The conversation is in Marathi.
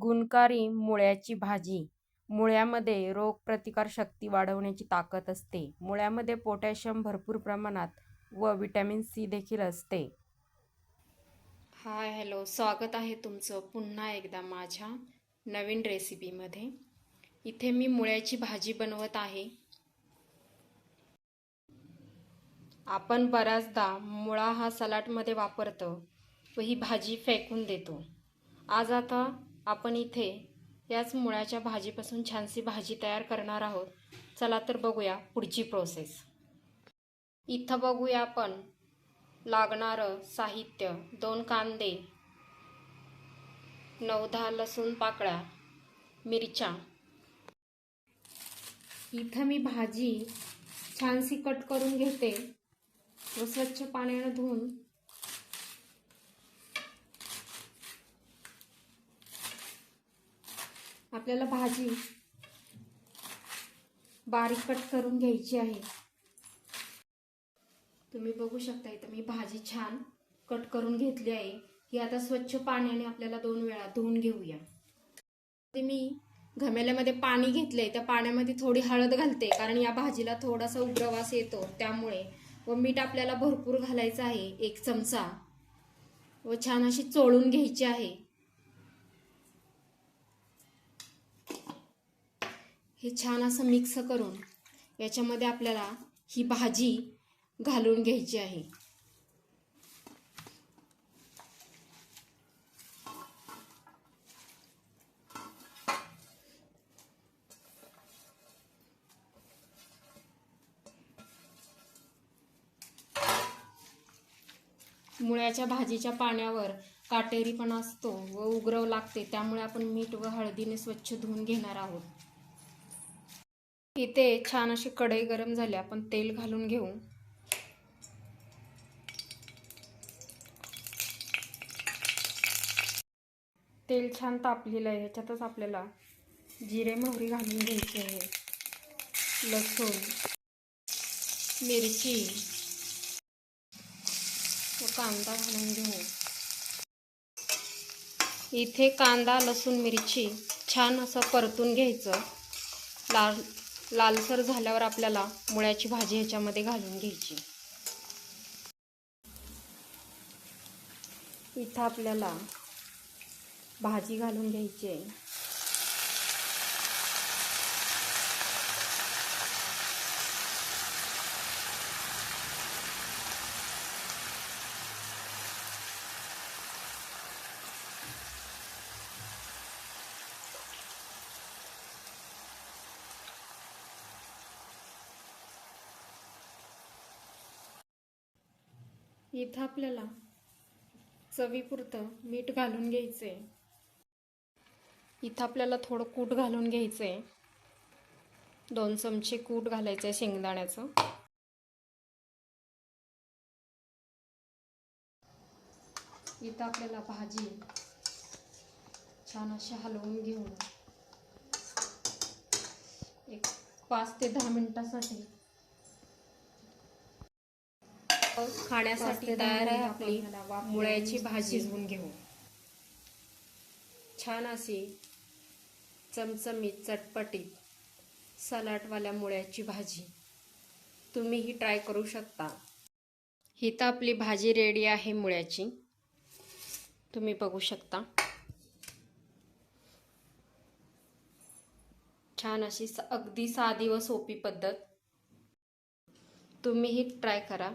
गुणकारी मुळ्याची भाजी. मुळ्यामध्ये रोगप्रतिकारशक्ती वाढवण्याची ताकद असते. मुळ्यामध्ये पोटॅशियम भरपूर प्रमाणात व विटॅमिन सी देखील असते. Hi hello. स्वागत आहे तुमचं पुन्हा एकदा माझ्या नवीन रेसिपीमध्ये. इथे मी मुळ्याची भाजी बनवत आहे. आपण बऱ्याचदा मुळा हा सलाडमध्ये वापरतो व ही भाजी फेकून देतो. आज आता आपण इथे याच मुळ्याच्या भाजीपासून छानशी भाजी तयार करणार आहोत. चला तर बघूया पुढची प्रोसेस इथं बघूया आपण लागणारं साहित्य. दोन कांदे नऊ दहा लसूण पाकळ्या मिरच्या. इथं मी भाजी छानशी कट करून घेते. व स्वच्छ पाण्यानं धुवून आपल्याला भाजी बारीक कट करून घ्यायची आहे. तुम्ही बघू शकता इथं मी भाजी छान कट करून घेतली आहे. ही आता स्वच्छ पाण्याने आपल्याला दोन वेळा धुवून घेऊया. ते मी घमेल्यामध्ये पाणी घेतलंय. त्या पाण्यामध्ये थोडी हळद घालते कारण या भाजीला थोडासा उग्रवास येतो. त्यामुळे व मीठ आपल्याला भरपूर घालायचं आहे एक चमचा. व छान अशी चोळून घ्यायची आहे. हे छान असं मिक्स करून याच्यामध्ये आपल्याला ही भाजी घालून घ्यायची आहे. मुळ्याच्या भाजीच्या पाण्यावर काटेरीपणा असतो व उग्रव लागते त्यामुळे आपण मीठ व हळदीने स्वच्छ धुवून घेणार आहोत. इथे छान अशी कढई गरम झाली आपण तेल घालून घेऊ. तेल छान तापलेलं आहे ह्याच्यातच आपल्याला जिरे मोहरी घालून घ्यायची आहे लसूण मिरची व कांदा घालून घेऊ. इथे कांदा लसूण मिरची छान असं परतून घ्यायचं. लाल लालसर झाल्यावर आपल्याला मुळ्याची भाजी ह्याच्यामध्ये घालून घ्यायची. इथं आपल्याला भाजी घालून घ्यायची आहे. इथं आपल्याला चवीपुरतं मीठ घालून घ्यायचं आहे इथं आपल्याला थोडं कूट घालून घ्यायचं आहे दोन चमचे कूट घालायचं आहे शेंगदाण्याचं. इथं आपल्याला भाजी छान अशी हलवून घेऊन एक पाच ते दहा मिनटासाठी खाण्यासाठी तयार आहे आपली. मुळ्याची भाजी शिजवून घेऊ. छान अशी चमचमीत चटपटीत सलाडवाल्या मुळ्याची भाजी. तुम्हीही ट्राय करू शकता. ही तर आपली भाजी रेडी आहे मुळ्याची. तुम्ही बघू शकता. छान अशी अगदी साधी व सोपी पद्धत. तुम्हीही ट्राय करा.